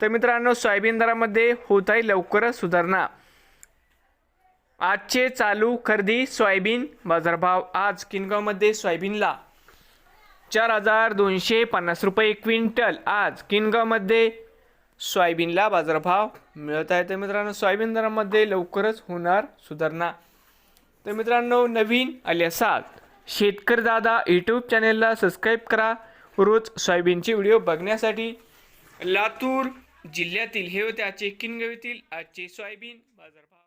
तर मित्रांनो सोयाबीन दरामध्ये होत आहे लवकरच सुधारणा. आजचे चालू खरेदी सोयाबीन बाजारभाव. आज किनगावमध्ये सोयाबीनला चार हजार दोनशे पन्नास रुपये क्विंटल. आज किनगावमध्ये सोयाबीनला बाजारभाव मिळत आहे. तर मित्रांनो सोयाबीन दरामध्ये लवकरच होणार सुधारणा. तर मित्रांनो नवीन आले असाल शेतकरी दादा यूट्यूब चॅनेलला सबस्क्राईब करा. रोज सोयाबीनचे व्हिडिओ बघण्यासाठी लातूर जिल्ह्यातील हे होते आजचे किनगवीतील आजचे सोयाबीन बाजारभाव.